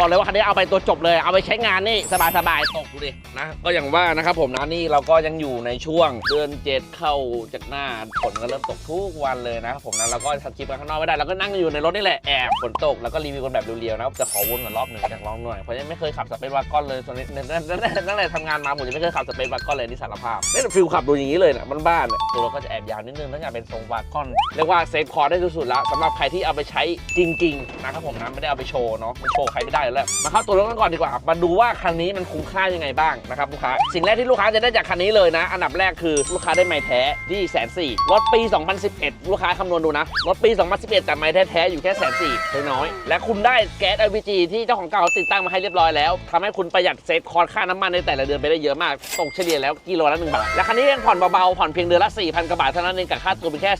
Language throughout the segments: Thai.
บอกเลยว่าคันนี้เอาไปตัวจบเลย เอาไปใช้งานนี่สบายๆตกดูดินะ ก็อย่างว่านะครับผมนะนี่เราก็ยังอยู่ในช่วงเดือนเจ็ดเข้าจากหน้าฝนก็เริ่มตกทุกวันเลยนะครับผมนะเราก็ทำคลิปกันข้างนอกไม่ได้เราก็นั่งอยู่ในรถนี่แหละแอบฝนตกแล้วก็รีวิวกันแบบเรียวๆนะครับจะขอวนกันรอบหนึ่งอยากลองหน่อยเพราะยังไม่เคยขับสเปซวากอนเลยตอนนี้นั่นนั่นนั่นนั่นแหละทำงานมาผมยังไม่เคยขับสเปซวากอนเลยนี่สารภาพนี่ฟิลขับดูอย่างนี้เลยนะบ้านๆเนี่ยตัวเราก็จะแอบยาวนิดนึงถ้าอยากเป็นทรงวากอนเรียกว่าเซฟคอร์ได้สุดๆแล้วสำหรับใครที่เอาไปใช้จริง ๆ นะครับผมนะไม่ได้เอาไปโชว์เนาะมันโชว์ใครไม่ได้แล้วมาเข้าตัวรถกันก่อนดีกว่า มาดูว่าคันนี้มันคุ้มค่ายังไงบ้างนะครับลูกค้า สิ่งแรกที่ลูกค้าจะได้จากคันนี้เลยนะ อันดับแรกคือลูกค้าได้ไม้แท้ที่แสนสี่รถปี 2011 ลูกค้าคำนวณดูนะ รถปี 2011 แต่ไม้แท้ๆอยู่แค่แสนสี่น้อย และคุณได้แก๊ส LPG ที่เจ้าของเก่าเขาติดตั้งมาให้เรียบร้อยแล้วทำให้คุณประหยัดเซฟคอร์สค่าน้ำมันในแต่ละเดือนไปได้เยอะมาก ตกเฉลี่ยแล้วกิโลละ1บาท และคันนี้ยังผ่อนเบาๆ ผ่อนเพียงเดือนละ4,000กว่าบาทเท่านั้นเองกับค่าตัวเพียงแค่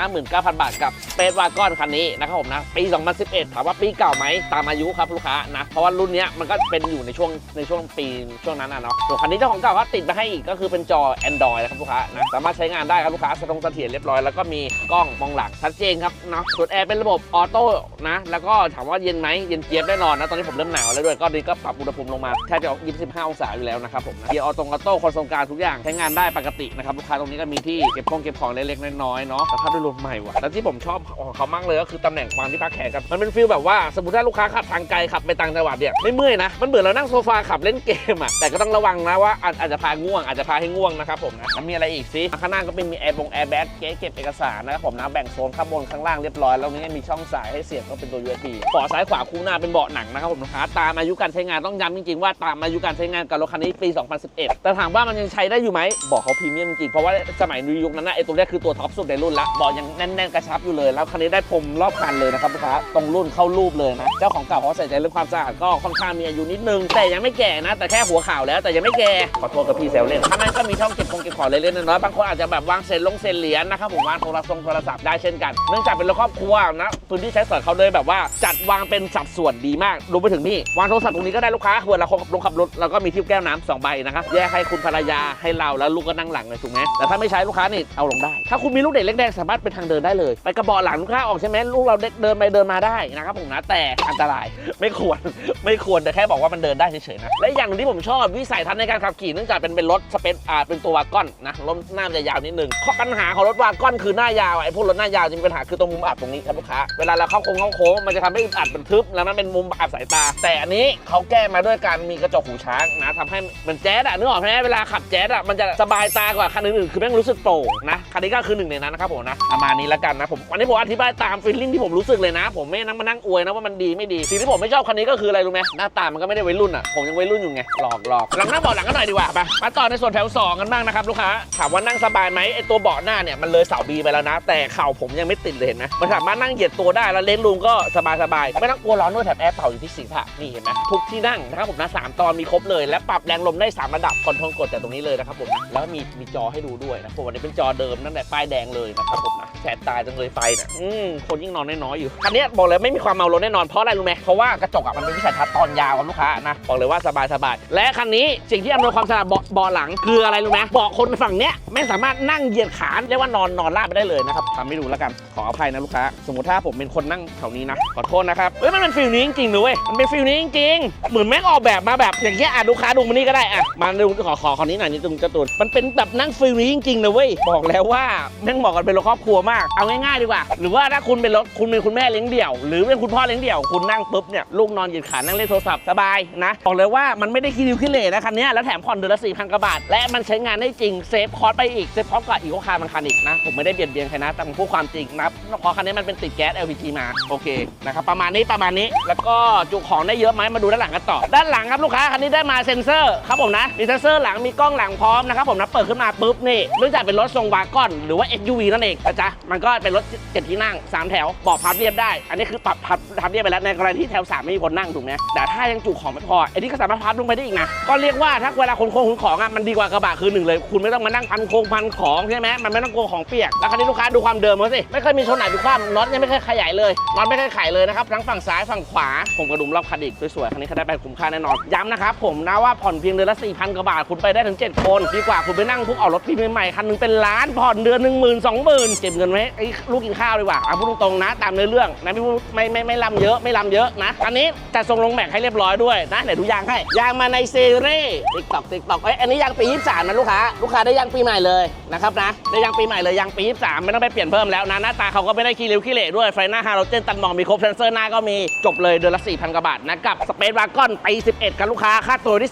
259,000บาทกับเปซวากอนคันนี้นะครับผมนะ ปี 2011 ถามว่าปีเก่าไหมตามอายุครับลูกค้านะ เพราะว่ารุ่นเนี้ยมันก็เป็นอยู่ในช่วงในช่วงปีช่วงนั้นนะเนาะส่วนคันนี้เจ้าของเก่าก็ติดมาให้อีกก็คือเป็นจอ Android นะครับลูกค้านะสามารถใช้งานได้ครับลูกค้าสะทงเสถียรเรียบร้อยแล้วก็มีกล้องมองหลังชัดเจนครับเนาะส่วนแอร์เป็นระบบออโต้นะแล้วก็ถามว่าเย็นไหมเย็นเจี๊ยบแน่นอนนะตอนนี้ผมเริ่มหนาวแล้วด้วยก็ดีก็ปรับอุณหภูมิลงมาแทบจะ25 องศาอยู่แล้วนะครับผมนะเกียร์ออโต้ออโต้คอนโซลกลางทุกอย่างใช้งานได้ปกตินะครับลูกค้าตรงนี้ก็มีที่เก็บของเก็บของเล็กๆน้อยๆเนาะสภาพโดยรวมใหม่ว่ะแล้วที่ผมชอบของเขามากเลยก็คือตำแหน่งวางที่พักแขนกันมันเป็นฟีลแบบว่าสมมติถ้าลูกค้าขับทางไกลขับไปต่างจังหวัดเนี่ยไม่เมื่อยนะ มันเหมือนเรานั่งโซฟาขับเล่นเกมอะแต่ก็ต้องระวังนะว่าอาจจะพาง่วงอาจจะพาให้ง่วงนะครับผมนะมีอะไรอีกซิข้างหน้าก็เป็นมีแอร์บงแอร์แบ็กเก๊เก็บเอกสารนะครับผมนะแบ่งโซนข้างบนข้างล่างเรียบร้อยแล้วนี้มีช่องสายให้เสียบก็เป็นตัว USB เบาซ้ายขวาคู่หน้าเป็นเบาะหนังนะครับผมลูกค้าตามอายุการใช้งานต้องย้ำจริงๆว่าตามอายุการใช้งานกับรถคันนี้ปี 2011 แต่ถามว่ามันยังใช้ได้อยู่ไหมบอกเขาพรีเมียมจริงเพราะว่าสมัยยุคนั้นนะไอ้ตัวเนี้ยคือตัวท็อปสุดในรุ่นละบาะยังแน่นๆกระชับอยู่เลย แล้วคันนี้ได้พรมรอบคันเลยนะครับลูกค้าตรงรุ่นเข้ารูปเลยนะเจ้าของเก่าเขาใส่ใจเรื่องความสะอาดก็ค่อนข้างมีอายุนิดนึง แต่ยังไม่แก่นะ แต่แค่หัวข่าวแล้วแต่ยังไม่แก่ขอโทษกับพี่เซลเล่นข้างในก็มีช่องเก็บของเก็บของเล็กๆน้อยๆบางคนอาจจะแบบวางเซนลงเซนเหรียญนะครับผมวางโทรศัพท์โทรศัพท์ได้เช่นกันเนื่องจากเป็นรถครอบครัวนะพื้นที่ใช้สอยเขาเลยแบบว่า จัดวางเป็นสัดส่วนดีมากรวมไปถึงนี่วางโทรศัพท์ตรงนี้ก็ได้ลูกค้าเวลาเราลงขับรถเราก็มีที่แก้วน้ำสองใบนะครับแยกให้คุณภรรยาให้เราแล้วลูกก็นั่งหลังเลยถูกไหมแต่ถ้าไม่ใช้ลูกค้านี่เอาลงได้ ถ้าคุณมีลูกเด็กเล็กแดงสามารถเป็นทางเดินได้เลย ไปกระบอกหลังลูกค้าออกใช่ไหมลูกเราเด็กเดินไปเดินมาได้นะครับผมนะแต่อันตรายไม่ควรไม่ควรแต่แค่บอกว่ามันเดินได้เฉยๆนะ และอย่างหนึงที่ผมชอบวิสัยทัศน์ในการขับขี่เนื่องจากเป็นเป็นรถสเปซอ่าเป็นตัววากอนนะรถหน้ามันจะยาวนิดนึงข้อปัญหาของรถวากอนคือหน้ายาวไอ้พวกรถหน้ายาวจะมีปัญหาคือตรงมุมอับตรงนี้ครับลูกค้าเวลาเราเข้าโค้งเข้าโค้งมันจะทำให้อึดอัดเป็นทึบแล้วมันเป็นมุมอับสายตา แต่อันนี้เขาแก้มาด้วยการมีกระจกหูช้างนะทำให้มันแจ๊ดอะนึกออกไหมเวลาขับแจ๊ดอะมันจะสบายตากว่าคันอื่นๆคือแม่งรู้สึกโปร่งนะคันนี้ก็คือหนึ่งในนั้นนะครับผมนะประมาณนี้แล้วกันนะผมวันนี้ผมอธิบายตามฟีลลิ่งที่ผมรู้สึกเลยนะ ผมไม่นั่งมานั่งอวยนะว่ามันดีไม่ดีสิ่งที่ผมไม่ชอบคันนี้ก็ก็คืออะไรรู้ไหมหน้าตามันก็ไม่ได้วัยรุ่นอะผมยังวัยรุ่นอยู่ไงหลอกหลอกหลังหน้าเบาะหลังกันหน่อยดีกว่าไปมาต่อในส่วนแถวสองกันบ้างนะครับลูกค้าถามว่านั่งสบายไหมไอตัวเบาะหน้าเนี่ยมันเลยเสาบีไปแล้วนะ แต่เข่าผมยังไม่ติดเลยเห็นไหมมันสามารถนั่งเหยียดตัวได้แล้วเลนส์รูมก็สบายสบายๆไม่ต้องกลัวร้อนด้วยแถบแอร์เป่าอยู่ที่ศีรษะนี่เห็นไหมทุกที่นั่งนะครับผมนะสามตอนมีครบเลย และปรับแรงลมได้สามระดับคอนโทรลกดจากตรงนี้เลยนะครับผมแล้วมีมีจอให้ดูด้วยนะผมวันนี้เป็นจอเดิมนั่นแหละป้ายแดงเลยนะครับผมนะแสบตาจังเลยไฟเนี่ยอืมคนยิ่งนอนน้อยๆอยู่คันนี้บอกเลยไม่มีความเมารถแน่นอนเพราะอะไรรู้ไหมเพราะว่ากระจกอะมันเป็นวิสัยทัศน์ตอนยาวครับลูกค้านะบอกเลยว่าสบายสบายและคันนี้สิ่งที่อำนวยความสะดวกเบาะเบาะหลังคืออะไรรู้ไหมเบาะคนฝั่งเนี้ยไม่สามารถนั่งเหยียดขาเรียกว่านอนนอนราบไปได้เลยนะครับทำให้ดูแล้วกันขออภัยนะลูกค้า สมมติถ้าผมเป็นคนนั่งแถวนี้นะขอโทษนะครับเฮ้ยมันเป็นฟิลนี้จริงๆเลยเว้ยมันเป็นฟิลนี้จริงๆเหมือนแม่งออกแบบมาแบบอย่างเงี้ยอะลูกค้าดูมานี่ก็ได้อะมาดูขอขอขอนี้หน่อยนี่ตรงกระตุนมันเป็นแบบนั่งฟิลนี้จริงๆเลยเว้ยบอกแล้วว่าแม่งเหมาะกันเป็นรถครอบครัวมากเอาง่ายๆดีกว่า หรือว่าถ้าคุณเป็นรถคุณเป็นคุณแม่เลี้ยงเดี่ยว หรือเป็นคุณพ่อเลี้ยงเดี่ยวคุณนั่งปุ๊บเนี่ยลูกนอนหยียดขานั่งเล่นโทรศัพท์สบายนะบอกเลยว่ามันไม่ได้คิริวคิเลนะคันนี้แล้วแถมผ่อนเดือนละสี่พันกว่าบาท และมันใช้งานได้จริงเซฟคอร์สไปอีกเซฟคอร์สกับอีโคคาร์มันคันอีกนะผมไม่ได้เบียดเบียนใครนะแต่ผมพูดความจริงนะเพราะคันนี้มันเป็นติดแก๊ส LPG มาโอเคนะครับประมาณนี้ประมาณนี้แล้วก็จุของได้เยอะไหมมาดูด้านหลังกันต่อ ด้านหลังครับลูกค้าคันนี้ได้มาเซ็นเซอร์ครับผมนะมีเซ็นเซอร์หลังมีกล้องหลังพร้อมนะครับผมนะเปิดขึ้นมาปุ๊บนี่เนื่องจากเป็นรถทรงวากอนหรือว่า SUV นั่นเองนะจ๊ะมันก็เป็นรถเจ็ดที่นั่งสามแถวบาะพับเรียบได้ อันนี้คือปรับพับพับเรียบไปแล้วในกรณีที่แถวสามไม่มีคนนั่งถูกไหมแต่ถ้ายังจุของไม่พอไอ้นี่ก็สามารถพับลงไปได้อีกนะก็เรียกว่าถ้าเวลาคนโค้งขนของอะมันดีกว่ากระบะคือหนึ่งเลย คุณไม่ต้องมานั่งพันโค้งพันของใช่ไหมมันไม่ต้องกลัวของเปียกแล้วคันนี้ลูกค้าดูความเดิมเขาสิไม่เคยมีชนไหนดูความน็อตยังไม่เคยขยายเลยน็อตไม่เคยไขเลยนะครับทั้งฝั่งซ้ายฝั่งขวาผมกระดุมรอบคันอีกสวยๆคันนี้เขาได้ไปคุ้มค่าแน่นอนย้ำนะครับผมนะว่าผ่อนเพียงเดือนละ4,000กว่าบาทคุณไปได้ถึง 7 คน ดีกว่าคุณไปนั่งพุกเอารถพรีเมียมใหม่คันนึงเป็นล้านผ่อนเดือนหนึ่งหมื่นสองหมื่นเก็บเงินไว้ไอ้ลูกกินข้าวดีกว่าเอาพูดตรงๆนะ ตามเนื้อเรื่องนะไม่พูดไม่ไม่ไม่ลำเยอะไม่ลำเยอะนะอันนี้จัดทรงลงแม็กให้เรียบร้อยด้วยนะเดี๋ยวดูยางให้ ยางมาในซีรีส์ติ๊กตอกติ๊กตอกเอ้ยอันนี้ยางปี 23นะลูกค้าลูกค้าได้ยางปีใหม่เลยนะครับนะได้ยางปีใหม่เลยยางปี 23 ไม่ต้องไปเปลี่ยนเพิ่มแล้วนะหน้าตาเขาก็ไม่ได้ขี้ริ้วขี้เหร่ด้วยไฟหน้าฮาโลเจนตันมองมีครบเซนเซอร์หน้าก็มีจบเลยเดือนละ4,000กว่าบาทนะกับสเปซวากอนปี11ครับลูกค้าค่าตัวที่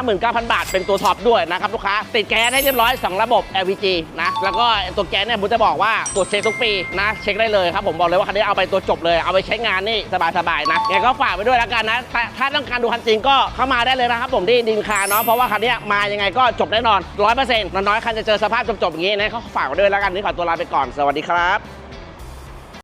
259,000 บาท เป็นตัวท็อปด้วยนะครับลูกค้าติดแก๊สให้เรียบร้อย2ระบบ LPG นะแล้วก็ตัวแก๊สเนี่ยผมจะบอกว่าตรวจเช็คทุกปีนะเช็คได้เลยครับผมบอกเลยว่าคันนี้เอาไปตัวจบเลยเอาไปใช้งานนี่สบายๆนะยังก็ฝากไปด้วยแล้วกันนะถ้าถ้าต้องการดูคันจริงก็เข้ามาได้เลยนะครับผมที่ดินคาเนาะเพราะว่าคันนี้มายังไงก็จบแน่นอน100%น้อยๆคันจะเจอสภาพจบๆอย่างนี้นะเขาฝากไว้ด้วยแล้วกันนี่ขอตัวลาไปก่อนสวัสดีครับ